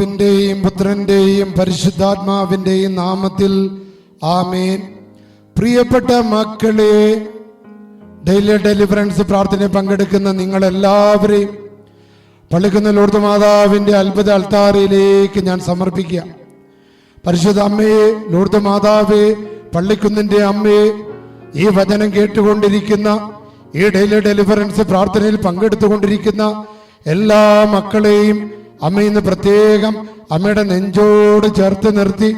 പിതാവിന്റെയും പുത്രന്റെയും പരിശുദ്ധാത്മാവിന്റെയും നാമത്തിൽ ആമേൻ. പ്രിയപ്പെട്ട മക്കളെ ഡെയിലി ഡെലിവറൻസ് പ്രാർത്ഥനയിൽ പങ്കെടുക്കുന്ന നിങ്ങളെല്ലാവരെയും പള്ളിക്കുന്ന ലോർത്ത് മാതാവിന്റെ അത്ഭുത അൾത്താരയിലേക്ക് ഞാൻ സമർപ്പിക്കുക. പരിശുദ്ധ അമ്മയെ ലോർത്ത് മാതാവേ പള്ളിക്കുന്നിന്റെ അമ്മയെ ഈ വചനം കേട്ടുകൊണ്ടിരിക്കുന്ന ഈ ഡെയിലി ഡെലിവറൻസ് പ്രാർത്ഥനയിൽ പങ്കെടുത്തുകൊണ്ടിരിക്കുന്ന എല്ലാ മക്കളെയും അമ്മ ഇന്ന് പ്രത്യേകം അമ്മയുടെ നെഞ്ചോട് ചേർത്ത് നിർത്തി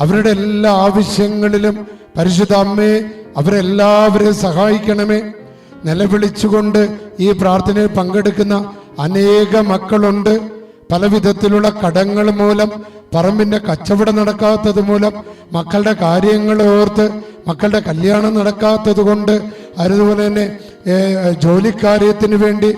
അവരുടെ എല്ലാ ആവശ്യങ്ങളിലും പരിശുദ്ധ അമ്മയെ അവരെല്ലാവരെയും സഹായിക്കണമേ. നിലവിളിച്ചുകൊണ്ട് ഈ പ്രാർത്ഥനയിൽ പങ്കെടുക്കുന്ന അനേക മക്കളുണ്ട്. പല വിധത്തിലുള്ള കടങ്ങൾ മൂലം പറമ്പിന്റെ കച്ചവടം നടക്കാത്തത് മൂലം മക്കളുടെ കാര്യങ്ങൾ ഓർത്ത് മക്കളുടെ കല്യാണം നടക്കാത്തത് കൊണ്ട് അതുപോലെ തന്നെ ജോലിക്കാര്യത്തിന് വേണ്ടി.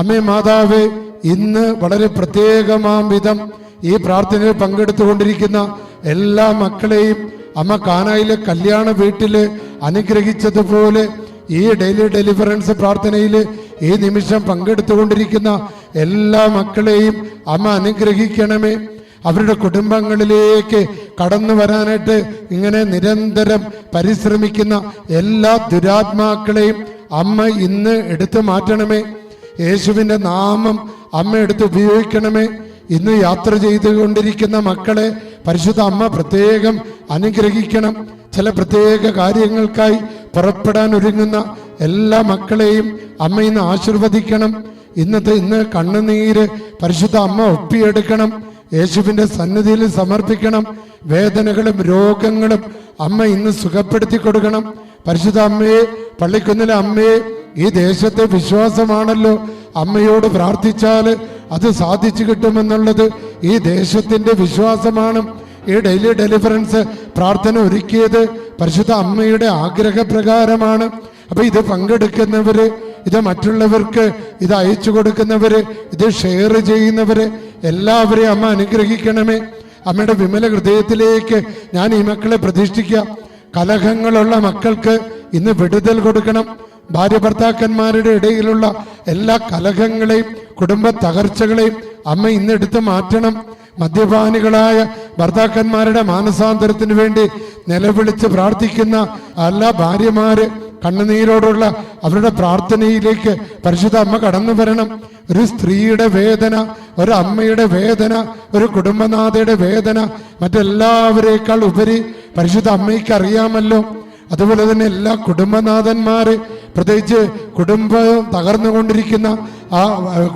അമ്മേ മാതാവേ ഇന്ന് വളരെ പ്രത്യേകമാം വിധം ഈ പ്രാർത്ഥനയിൽ പങ്കെടുത്തുകൊണ്ടിരിക്കുന്ന എല്ലാ മക്കളെയും അമ്മ കാനായിലെ കല്യാണ വീട്ടിൽ അനുഗ്രഹിച്ചതുപോലെ ഈ ഡെയിലി ഡെലിവറൻസ് പ്രാർത്ഥനയിൽ ഈ നിമിഷം പങ്കെടുത്തുകൊണ്ടിരിക്കുന്ന എല്ലാ മക്കളെയും അമ്മ അനുഗ്രഹിക്കണമേ. അവരുടെ കുടുംബങ്ങളിലേക്ക് കടന്നു വരാനായിട്ട് ഇങ്ങനെ നിരന്തരം പരിശ്രമിക്കുന്ന എല്ലാ ദുരാത്മാക്കളെയും അമ്മ ഇന്ന് എടുത്തു മാറ്റണമേ. യേശുവിന്റെ നാമം അമ്മ എടുത്ത് ഉപയോഗിക്കണമേ. ഇന്ന് യാത്ര ചെയ്തുകൊണ്ടിരിക്കുന്ന മക്കളെ പരിശുദ്ധ അമ്മ പ്രത്യേകം അനുഗ്രഹിക്കണം. ചില പ്രത്യേക കാര്യങ്ങൾക്കായി പുറപ്പെടാൻ ഒരുങ്ങുന്ന എല്ലാ മക്കളെയും അമ്മ ഇന്ന് ആശീർവദിക്കണം. ഇന്നത്തെ ഇന്ന് കണ്ണുനീര് പരിശുദ്ധ അമ്മ ഒപ്പിയെടുക്കണം. യേശുവിന്റെ സന്നിധിയിൽ സമർപ്പിക്കണം. വേദനകളും രോഗങ്ങളും അമ്മ ഇന്ന് സുഖപ്പെടുത്തി കൊടുക്കണം. പരിശുദ്ധ അമ്മയെ പള്ളിക്കുന്നിലെ അമ്മയെ ഈ ദേശത്തെ വിശ്വാസമാണല്ലോ. അമ്മയോട് പ്രാർത്ഥിച്ചാൽ അത് സാധിച്ചു കിട്ടുമെന്നുള്ളത് ഈ ദേശത്തിന്റെ വിശ്വാസമാണ്. ഈ ഡെയിലി ഡെലിവറൻസ് പ്രാർത്ഥന ഒരുക്കിയത് പരിശുദ്ധ അമ്മയുടെ ആഗ്രഹപ്രകാരമാണ്. അപ്പം ഇത് പങ്കെടുക്കുന്നവര് ഇത് മറ്റുള്ളവർക്ക് ഇത് അയച്ചു കൊടുക്കുന്നവര് ഇത് ഷെയർ ചെയ്യുന്നവര് എല്ലാവരെയും അമ്മ അനുഗ്രഹിക്കണമേ. അമ്മയുടെ വിമല ഹൃദയത്തിലേക്ക് ഞാൻ ഈ മക്കളെ പ്രതിഷ്ഠിക്കാം. കലഹങ്ങളുള്ള മക്കൾക്ക് ഇന്ന് വിടുതൽ കൊടുക്കണം. ഭാര്യ ഭർത്താക്കന്മാരുടെ ഇടയിലുള്ള എല്ലാ കലഹങ്ങളെയും കുടുംബ തകർച്ചകളെയും അമ്മ ഇന്ന് എടുത്ത് മാറ്റണം. മദ്യപാനികളായ ഭർത്താക്കന്മാരുടെ മാനസാന്തരത്തിന് വേണ്ടി നിലവിളിച്ച് പ്രാർത്ഥിക്കുന്ന എല്ലാ ഭാര്യമാര് കണ്ണുനീരോടുള്ള അവരുടെ പ്രാർത്ഥനയിലേക്ക് പരിശുദ്ധ അമ്മ കടന്നു വരണം. ഒരു സ്ത്രീയുടെ വേദന ഒരു അമ്മയുടെ വേദന ഒരു കുടുംബനാഥയുടെ വേദന മറ്റെല്ലാവരേക്കാൾ ഉപരി പരിശുദ്ധ അമ്മയ്ക്ക് അറിയാമല്ലോ. അതുപോലെ തന്നെ എല്ലാ കുടുംബനാഥന്മാര് പ്രത്യേകിച്ച് കുടുംബം തകർന്നുകൊണ്ടിരിക്കുന്ന ആ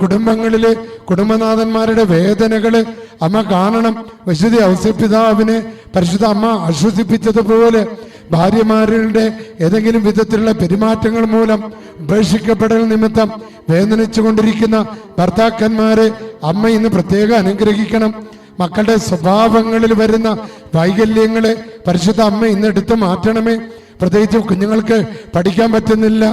കുടുംബങ്ങളിലെ കുടുംബനാഥന്മാരുടെ വേദനകൾ അമ്മ കാണണം. വിശുദ്ധ ഔസപിതാവിനെ പരിശുദ്ധ അമ്മ ആശ്വസിപ്പിച്ചതുപോലെ ഭാര്യമാരുടെ ഏതെങ്കിലും വിധത്തിലുള്ള പെരുമാറ്റങ്ങൾ മൂലം ഉപേക്ഷിക്കപ്പെടൽ നിമിത്തം വേദനിച്ചുകൊണ്ടിരിക്കുന്ന ഭർത്താക്കന്മാരെ അമ്മ ഇന്ന് പ്രത്യേകം അനുഗ്രഹിക്കണം. മക്കളുടെ സ്വഭാവങ്ങളിൽ വരുന്ന വൈകല്യങ്ങളെ പരിശുദ്ധ അമ്മ ഇന്ന് എടുത്തു മാറ്റണമേ. പ്രത്യേകിച്ച് കുഞ്ഞുങ്ങൾക്ക് പഠിക്കാൻ പറ്റുന്നില്ല.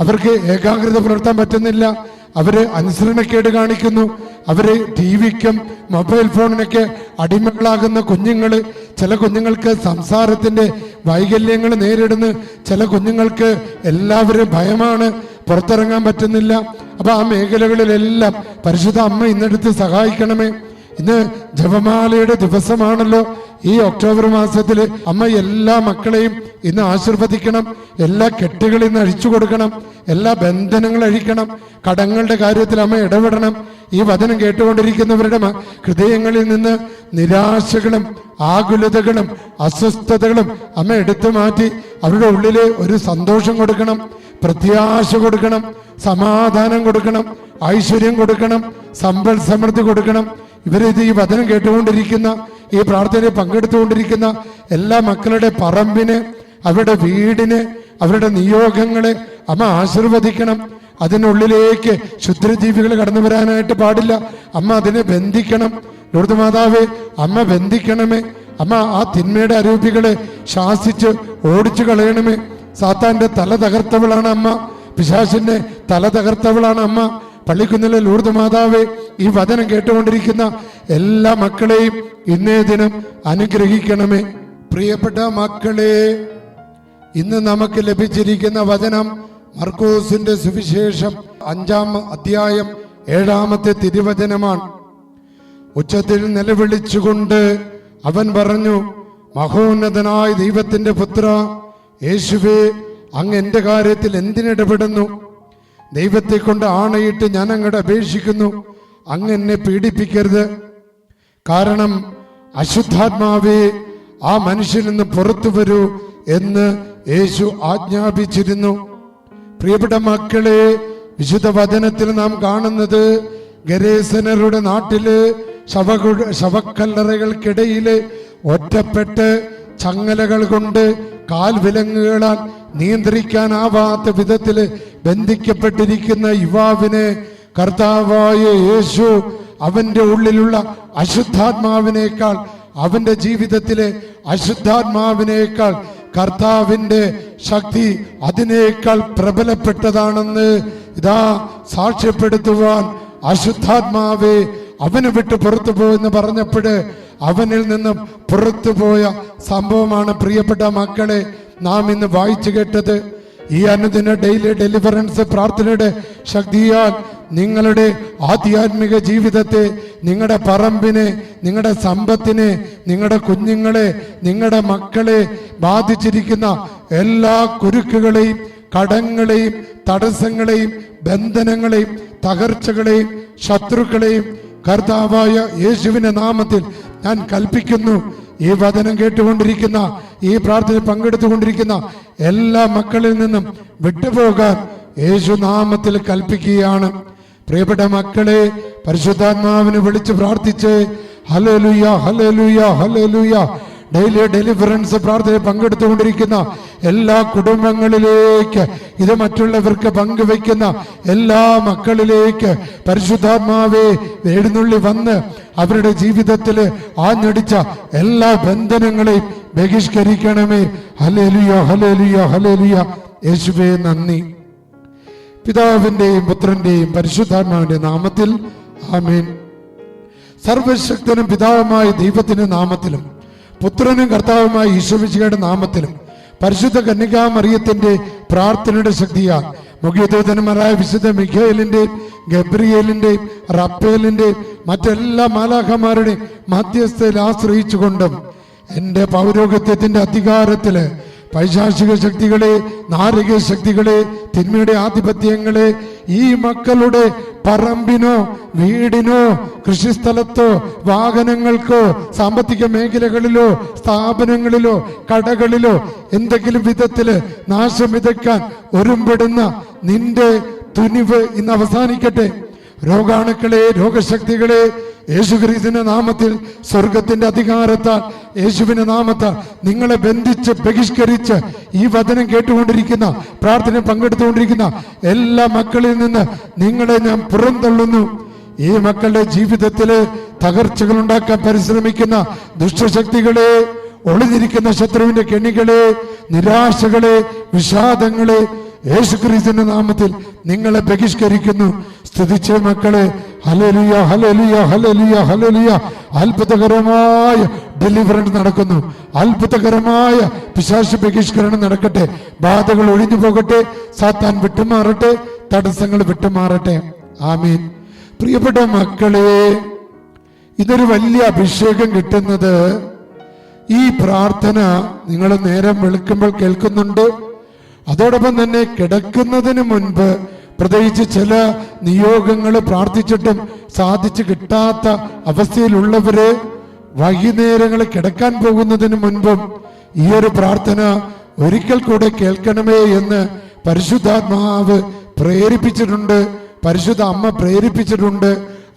അവർക്ക് ഏകാഗ്രത പുലർത്താൻ പറ്റുന്നില്ല. അവർ അനുസരണക്കേട് കാണിക്കുന്നു. അവർ ടി വിക്കും മൊബൈൽ ഫോണിനൊക്കെ അടിമകളാകുന്ന കുഞ്ഞുങ്ങൾ ചില കുഞ്ഞുങ്ങൾക്ക് സംസാരത്തിന്റെ വൈകല്യങ്ങൾ നേരിടുന്നു. ചില കുഞ്ഞുങ്ങൾക്ക് എല്ലാവരും ഭയമാണ്. പുറത്തിറങ്ങാൻ പറ്റുന്നില്ല. അപ്പൊ ആ മേഖലകളിലെല്ലാം പരിശുദ്ധ അമ്മ ഇന്നെടുത്ത് സഹായിക്കണമേ. ഇന്ന് ജപമാലയുടെ ദിവസമാണല്ലോ. ഈ ഒക്ടോബർ മാസത്തിൽ അമ്മ എല്ലാ മക്കളെയും ഇന്ന് ആശീർവദിക്കണം. എല്ലാ കെട്ടുകളിൽ നിന്ന് അഴിച്ചു കൊടുക്കണം. എല്ലാ ബന്ധനങ്ങൾ അഴിക്കണം. കടങ്ങളുടെ കാര്യത്തിൽ അമ്മ ഇടപെടണം. ഈ വചനം കേട്ടുകൊണ്ടിരിക്കുന്നവരുടെ ഹൃദയങ്ങളിൽ നിന്ന് നിരാശകളും ആകുലതകളും അസ്വസ്ഥതകളും അമ്മ എടുത്തു മാറ്റി അവരുടെ ഉള്ളിൽ ഒരു സന്തോഷം കൊടുക്കണം. പ്രത്യാശ കൊടുക്കണം. സമാധാനം കൊടുക്കണം. ഐശ്വര്യം കൊടുക്കണം. സമ്പൽ സമൃദ്ധി കൊടുക്കണം. ഇവരിത് ഈ വചനം കേട്ടുകൊണ്ടിരിക്കുന്ന ഈ പ്രാർത്ഥനയിൽ പങ്കെടുത്തുകൊണ്ടിരിക്കുന്ന എല്ലാ മക്കളുടെ പറമ്പിന് അവരുടെ വീടിന് അവരുടെ നിയോഗങ്ങളെ അമ്മ ആശീർവദിക്കണം. അതിനുള്ളിലേക്ക് ക്ഷുദ്രജീവികൾ കടന്നു വരാനായിട്ട് പാടില്ല. അമ്മ അതിനെ ബന്ധിക്കണം. ലോർദ് മാതാവേ അമ്മ ബന്ധിക്കണമേ. അമ്മ ആ തിന്മയുടെ അരൂപികളെ ശാസിച്ച് ഓടിച്ചു കളയണമേ. സാത്താന്റെ തല തകർത്തവളാണ് അമ്മ. പിശാസിന്റെ തല തകർത്തവളാണ് അമ്മ. പള്ളിക്കുന്നിലെ ലൂർദ് മാതാവേ ഈ വചനം കേട്ടുകൊണ്ടിരിക്കുന്ന എല്ലാ മക്കളെയും ഇന്നേ ദിനം അനുഗ്രഹിക്കണമേ. പ്രിയപ്പെട്ട മക്കളെ ഇന്ന് നമുക്ക് ലഭിച്ചിരിക്കുന്ന വചനം മർക്കോസിന്റെ സുവിശേഷം അഞ്ചാം അധ്യായം ഏഴാമത്തെ തിരുവചനമാണ്. ഉച്ചത്തിൽ നിലവിളിച്ചുകൊണ്ട് അവൻ പറഞ്ഞു മഹോന്നതനായ ദൈവത്തിന്റെ പുത്ര യേശുവേ അങ്ങ് എന്റെ കാര്യത്തിൽ എന്തിനിടപെടുന്നു? ദൈവത്തെ കൊണ്ട് ആണയിട്ട് ഞാൻ അങ്ങോട്ട് അപേക്ഷിക്കുന്നു. അങ്ങ് എന്നെ പീഡിപ്പിക്കരുത്. കാരണം അശുദ്ധാത്മാവേ ആ മനുഷ്യൻ നിന്ന് പുറത്തു വരൂ എന്ന് യേശു ആജ്ഞാപിച്ചിരുന്നു. പ്രിയപ്പെട്ട മക്കളെ വിശുദ്ധ വചനത്തിൽ നാം കാണുന്നത് ഗരേസനരുടെ നാട്ടിൽ ശവ ശവക്കല്ലറകൾക്കിടയിൽ ഒറ്റപ്പെട്ട് ചങ്ങലകൾ കൊണ്ട് കാൽവിലങ്ങുകളാൽ നിയന്ത്രിക്കാനാവാത്ത വിധത്തിൽ ബന്ധിക്കപ്പെട്ടിരിക്കുന്ന യുവാവിനെ കർത്താവായ യേശു അവന്റെ ഉള്ളിലുള്ള അശുദ്ധാത്മാവിനേക്കാൾ അവന്റെ ജീവിതത്തിലെ അശുദ്ധാത്മാവിനേക്കാൾ കർത്താവിന്റെ ശക്തി അതിനേക്കാൾ പ്രബലപ്പെട്ടതാണെന്ന് ഇതാ സാക്ഷ്യപ്പെടുത്തുവാൻ അശുദ്ധാത്മാവെ അവന് വിട്ട് പുറത്തു പോയെന്ന് പറഞ്ഞപ്പോൾ അവനിൽ നിന്നും പുറത്തു പോയ സംഭവമാണ് പ്രിയപ്പെട്ട മക്കളെ നാം ഇന്ന് വായിച്ചു കേട്ടത്. ഈ അനുദിന ഡെയിലി ഡെലിവറൻസ് പ്രാർത്ഥനയുടെ ശക്തിയാൽ നിങ്ങളുടെ ആധ്യാത്മിക ജീവിതത്തെ നിങ്ങളുടെ പറമ്പിനെ നിങ്ങളുടെ സമ്പത്തിനെ നിങ്ങളുടെ കുഞ്ഞുങ്ങളെ നിങ്ങളുടെ മക്കളെ ബാധിച്ചിരിക്കുന്ന എല്ലാ കുരുക്കുകളെയും കടങ്ങളെയും തടസ്സങ്ങളെയും ബന്ധനങ്ങളെയും തകർച്ചകളെയും ശത്രുക്കളെയും കർത്താവായ യേശുവിന്റെ നാമത്തിൽ ഞാൻ കൽപ്പിക്കുന്നു. ഈ വചനം കേട്ടുകൊണ്ടിരിക്കുന്ന ഈ പ്രാർത്ഥന പങ്കെടുത്തുകൊണ്ടിരിക്കുന്ന എല്ലാ മക്കളിൽ നിന്നും വിട്ടുപോകാൻ യേശു നാമത്തിൽ കൽപ്പിക്കുകയാണ്. പ്രിയപ്പെട്ട മക്കളെ പരിശുദ്ധാത്മാവിനെ വിളിച്ച് പ്രാർത്ഥിച്ച് ഹലലുയ ഹലലുയ ഹലലുയ ഡെയിലി ഡെലിവറൻസ് പ്രാർത്ഥന പങ്കെടുത്തുകൊണ്ടിരിക്കുന്ന എല്ലാ കുടുംബങ്ങളിലേക്ക് ഇത് മറ്റുള്ളവർക്ക് പങ്കുവെക്കുന്ന എല്ലാ മക്കളിലേക്ക് പരിശുദ്ധാത്മാവെ എഴുന്നള്ളി വന്ന് അവരുടെ ജീവിതത്തിൽ ആഞ്ഞടിച്ച എല്ലാ ബന്ധനങ്ങളെയും ബഹിഷ്കരിക്കണമേ. ഹലേലിയ ഹലേലിയ ഹലേലിയ യേശുവേ നന്ദി. പിതാവിന്റെയും പുത്രന്റെയും പരിശുദ്ധാത്മാവിന്റെ നാമത്തിൽ ആമീൻ. സർവശക്തനും പിതാവുമായ ദൈവത്തിന്റെ നാമത്തിലും പുത്രനും കർത്താവുമായ ഈശ്വമിശിയുടെ നാമത്തിലും പരിശുദ്ധ കന്യകാമറിയത്തിന്റെ പ്രാർത്ഥനയുടെ ശക്തിയാൽ മുഖ്യദൂതന്മാരായ വിശുദ്ധ മിഖേലിന്റെയും ഗബ്രിയേലിന്റെയും റപ്പേലിന്റെയും മറ്റെല്ലാ മാലാഖമാരുടെയും മധ്യസ്ഥയിൽ ആശ്രയിച്ചുകൊണ്ടും എന്റെ പൗരോഗത്യത്തിന്റെ അധികാരത്തിൽ പൈശാചിക ശക്തികളെ നാരക ശക്തികളെ തിന്മയുടെ ആധിപത്യങ്ങളെ ഈ മക്കളുടെ പറമ്പിനോ വീടിനോ കൃഷിസ്ഥലത്തോ വാഹനങ്ങൾക്കോ സാമ്പത്തിക മേഖലകളിലോ സ്ഥാപനങ്ങളിലോ കടകളിലോ എന്തെങ്കിലും വിധത്തിൽ നാശം വിതയ്ക്കാൻ ഒരുമ്പെടുന്ന നിന്റെ തുനിവ് ഇന്ന് അവസാനിക്കട്ടെ. രോഗാണുക്കളെ രോഗശക്തികളെ യേശുക്രിസ്തുവിന്റെ നാമത്തിൽ സ്വർഗത്തിന്റെ അധികാരത്താൽ യേശുവിന്റെ നാമത്താൽ നിങ്ങളെ ബന്ധിച്ച് ബഹിഷ്കരിച്ച് ഈ വചനം കേട്ടുകൊണ്ടിരിക്കുന്ന പ്രാർത്ഥന പങ്കെടുത്തുകൊണ്ടിരിക്കുന്ന എല്ലാ മക്കളിൽ നിന്ന് നിങ്ങളെ ഞാൻ പുറന്തള്ളുന്നു. ഈ മക്കളുടെ ജീവിതത്തിൽ തകർച്ചകൾ ഉണ്ടാക്കാൻ പരിശ്രമിക്കുന്ന ദുഷ്ടശക്തികളെ ഒളിഞ്ഞിരിക്കുന്ന ശത്രുവിന്റെ കെണികളെ നിരാശകളെ വിഷാദങ്ങളെ യേശുക്രിസ്തുവിന്റെ നാമത്തിൽ നിങ്ങളെ ബഹിഷ്കരിക്കുന്നു. സ്തുതിച്ച മക്കളെ ഹലലിയ ഹലലിയ ഹലലിയ ഹലലിയ അത്ഭുതകരമായ ഡെലിവറൻസ് നടക്കുന്നു. അത്ഭുതകരമായ പിശാശ ബഹിഷ്കരണം നടക്കട്ടെ. ബാധകൾ ഒഴിഞ്ഞു പോകട്ടെ. സാത്താൻ വിട്ടുമാറട്ടെ. തടസ്സങ്ങൾ വിട്ടുമാറട്ടെ. ആമീൻ. പ്രിയപ്പെട്ട മക്കളെ ഇതൊരു വലിയ അഭിഷേകം കിട്ടുന്നത് ഈ പ്രാർത്ഥന നിങ്ങൾ നേരം വിളിക്കുമ്പോൾ കേൾക്കുന്നുണ്ട്. അതോടൊപ്പം തന്നെ കിടക്കുന്നതിന് മുൻപ് പ്രത്യേകിച്ച് ചില നിയോഗങ്ങൾ പ്രാർത്ഥിച്ചിട്ടും സാധിച്ചു കിട്ടാത്ത അവസ്ഥയിലുള്ളവരെ വൈകുന്നേരങ്ങളിൽ കിടക്കാൻ പോകുന്നതിന് മുൻപും ഈ ഒരു പ്രാർത്ഥന ഒരിക്കൽ കൂടെ കേൾക്കണമേ എന്ന് പരിശുദ്ധാത്മാവ് പ്രേരിപ്പിച്ചിട്ടുണ്ട് പരിശുദ്ധ അമ്മ പ്രേരിപ്പിച്ചിട്ടുണ്ട്.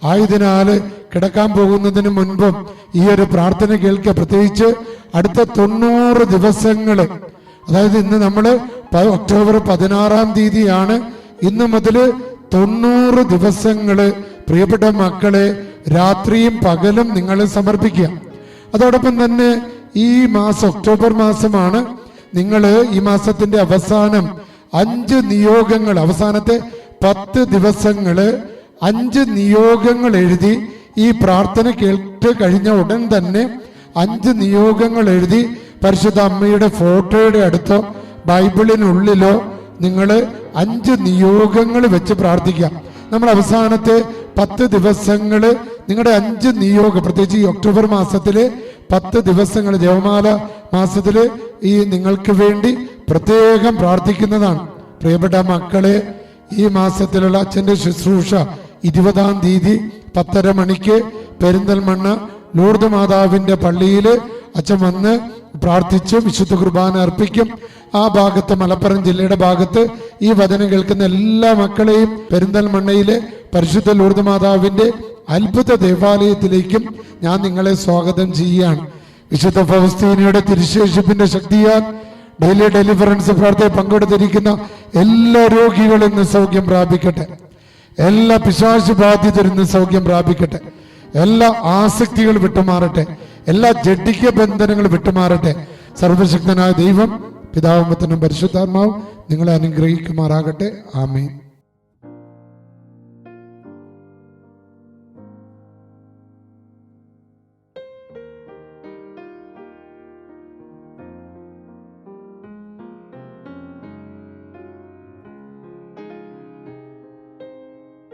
ആയതിനാൽ കിടക്കാൻ പോകുന്നതിന് മുൻപും ഈ ഒരു പ്രാർത്ഥന കേൾക്കുക. പ്രത്യേകിച്ച് അടുത്ത തൊണ്ണൂറ് ദിവസങ്ങൾ അതായത് ഇന്ന് നമ്മൾ ഒക്ടോബർ പതിനാറാം തീയതിയാണ് ഇന്ന് മുതൽ തൊണ്ണൂറ് ദിവസങ്ങൾ പ്രിയപ്പെട്ട മക്കളെ രാത്രിയും പകലും നിങ്ങൾ സമർപ്പിക്കുക. അതോടൊപ്പം തന്നെ ഈ മാസം ഒക്ടോബർ മാസമാണ് നിങ്ങൾ ഈ മാസത്തിന്റെ അവസാനം അഞ്ച് നിയോഗങ്ങൾ അവസാനത്തെ പത്ത് ദിവസങ്ങൾ അഞ്ച് നിയോഗങ്ങൾ എഴുതി ഈ പ്രാർത്ഥന കേട്ട് കഴിഞ്ഞ ഉടൻ തന്നെ അഞ്ച് നിയോഗങ്ങൾ എഴുതി പരിശുദ്ധ അമ്മയുടെ ഫോട്ടോയുടെ അടുത്തോ ബൈബിളിനുള്ളിലോ നിങ്ങൾ അഞ്ച് നിയോഗങ്ങൾ വെച്ച് പ്രാർത്ഥിക്കാം നമ്മൾ അവസാനത്തെ പത്ത് ദിവസങ്ങൾ നിങ്ങളുടെ അഞ്ച് നിയോഗം പ്രത്യേകിച്ച് ഈ ഒക്ടോബർ മാസത്തിൽ പത്ത് ദിവസങ്ങൾ ജവമാല മാസത്തിൽ ഈ നിങ്ങൾക്ക് വേണ്ടി പ്രത്യേകം പ്രാർത്ഥിക്കുന്നതാണ്. പ്രിയപ്പെട്ട മക്കളെ ഈ മാസത്തിലുള്ള അച്ഛന്റെ ശുശ്രൂഷ ഇരുപതാം തീയതി പത്തര മണിക്ക് പെരിന്തൽമണ്ണ ലൂർദ് മാതാവിന്റെ പള്ളിയിൽ അച്ഛൻ വന്ന് പ്രാർത്ഥിച്ച് വിശുദ്ധ കുർബാന അർപ്പിക്കും. ആ ഭാഗത്ത് മലപ്പുറം ജില്ലയുടെ ഭാഗത്ത് ഈ വചനം കേൾക്കുന്ന എല്ലാ മക്കളെയും പെരിന്തൽമണ്ണയിലെ പരിശുദ്ധ ലൂർദ് മാതാവിന്റെ അത്ഭുത ദേവാലയത്തിലേക്കും ഞാൻ നിങ്ങളെ സ്വാഗതം ചെയ്യുകയാണ്. വിശുദ്ധ ഫൗസ്തീനയുടെ തിരിശേഷിപ്പിന്റെ ശക്തിയാൽ ഡെയിലി ഡെലിവറൻസ് പ്രാർത്ഥന പങ്കെടുത്തിരിക്കുന്ന എല്ലാ രോഗികളും ഇന്ന് സൗഖ്യം പ്രാപിക്കട്ടെ. എല്ലാ പിശാശു ബാധിതരും സൗഖ്യം പ്രാപിക്കട്ടെ. എല്ലാ ആസക്തികളും വിട്ടുമാറട്ടെ. എല്ലാ ജഡിക ബന്ധനങ്ങളും വിട്ടുമാറട്ടെ. സർവശക്തനായ ദൈവം പിതാവും പിതാവുമ്പത്തിനും പരിശുദ്ധാത്മാവും നിങ്ങളെ അനുഗ്രഹിക്കുമാറാകട്ടെ. ആമേൻ.